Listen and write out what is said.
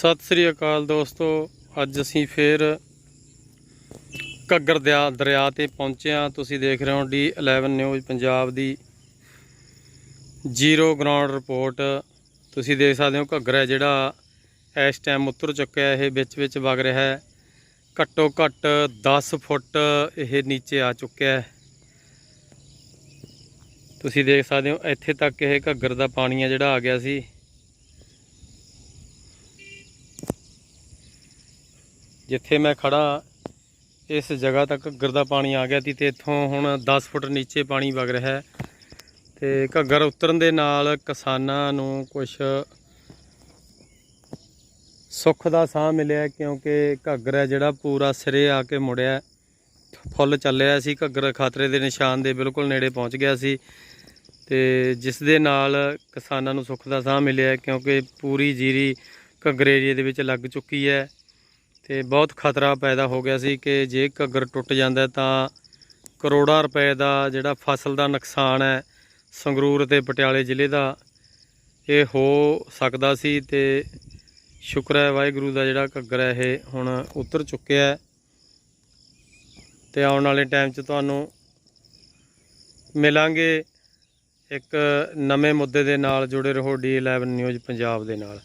ਸਤਿ ਸ੍ਰੀ ਅਕਾਲ ਦੋਸਤੋ, ਅੱਜ ਅਸੀਂ ਫੇਰ ਘੱਗਰ ਦਰਿਆ ਦਰਿਆ ਤੇ ਪਹੁੰਚੇ ਹਾਂ। ਤੁਸੀਂ ਦੇਖ ਰਹੇ ਹੋ ਡੀ 11 ਨਿਊਜ਼ ਪੰਜਾਬ ਦੀ ਜ਼ੀਰੋ ਗਰਾਊਂਡ ਰਿਪੋਰਟ। ਤੁਸੀਂ ਦੇਖ ਸਕਦੇ ਹੋ ਘੱਗਰ ਹੈ ਜਿਹੜਾ ਇਸ ਟਾਈਮ ਉਤਰ ਚੁੱਕਿਆ ਇਹ ਵਿੱਚ ਵਿੱਚ ਵਗ ਰਿਹਾ ਹੈ। ਘੱਟੋ ਘੱਟ 10 ਫੁੱਟ ਇਹ ਨੀਚੇ ਆ ਚੁੱਕਿਆ ਹੈ। ਤੁਸੀਂ ਦੇਖ ਸਕਦੇ ਹੋ ਇੱਥੇ ਤੱਕ ਇਹ ਘੱਗਰ ਦਾ ਪਾਣੀ ਹੈ ਜਿਹੜਾ ਆ ਗਿਆ ਸੀ। ਜਿੱਥੇ ਮੈਂ ਖੜਾ ਇਸ ਜਗ੍ਹਾ ਤੱਕ ਘੱਗਰ ਦਾ ਪਾਣੀ ਆ ਗਿਆ ਸੀ ਤੇ ਇੱਥੋਂ ਹੁਣ 10 ਫੁੱਟ ਨੀਚੇ ਪਾਣੀ ਵਗ ਰਿਹਾ ਹੈ। ਤੇ ਘੱਗਰ ਉਤਰਨ ਦੇ ਨਾਲ ਕਿਸਾਨਾਂ ਨੂੰ ਕੁਝ ਸੁੱਖ ਦਾ ਸਾਹ ਮਿਲਿਆ ਕਿਉਂਕਿ ਘੱਗਰ ਹੈ ਜਿਹੜਾ ਪੂਰਾ ਸਿਰੇ ਆ ਕੇ ਮੁੜਿਆ ਫੁੱਲ ਚੱਲਿਆ ਸੀ, ਘੱਗਰ ਖਤਰੇ ਦੇ ਨਿਸ਼ਾਨ ਦੇ ਬਿਲਕੁਲ ਨੇੜੇ ਪਹੁੰਚ ਗਿਆ ਸੀ। ਤੇ ਜਿਸ ਦੇ ਨਾਲ ਕਿਸਾਨਾਂ ਨੂੰ ਸੁੱਖ ਦਾ ਸਾਹ ਮਿਲਿਆ ਕਿਉਂਕਿ ਪੂਰੀ ਜੀਰੀ ਘੱਗਰ ਏਰੀਏ ਦੇ ਵਿੱਚ ਲੱਗ ਚੁੱਕੀ ਹੈ। ਤੇ ਬਹੁਤ ਖਤਰਾ ਪੈਦਾ ਹੋ ਗਿਆ ਸੀ ਕਿ ਜੇ ਘੱਗਰ ਟੁੱਟ ਜਾਂਦਾ ਤਾਂ ਕਰੋੜਾਂ ਰੁਪਏ ਦਾ ਜਿਹੜਾ ਫਸਲ ਦਾ ਨੁਕਸਾਨ ਹੈ, ਸੰਗਰੂਰ ਤੇ ਪਟਿਆਲੇ ਜ਼ਿਲ੍ਹੇ ਦਾ, ਇਹ ਹੋ ਸਕਦਾ ਸੀ ਤੇ ਸ਼ੁਕਰ ਹੈ ਵਾਹਿਗੁਰੂ ਦਾ ਜਿਹੜਾ ਘੱਗਰ ਹੈ ਇਹ ਹੁਣ ਉਤਰ ਚੁੱਕਿਆ ਹੈ। ਤੇ ਆਉਣ ਵਾਲੇ ਟਾਈਮ 'ਚ ਤੁਹਾਨੂੰ ਮਿਲਾਂਗੇ ਇੱਕ ਨਵੇਂ ਮੁੱਦੇ ਦੇ ਨਾਲ ਜੁੜੇ ਰਹੋ ਡੀ 11 ਨਿਊਜ਼ ਪੰਜਾਬ ਦੇ ਨਾਲ।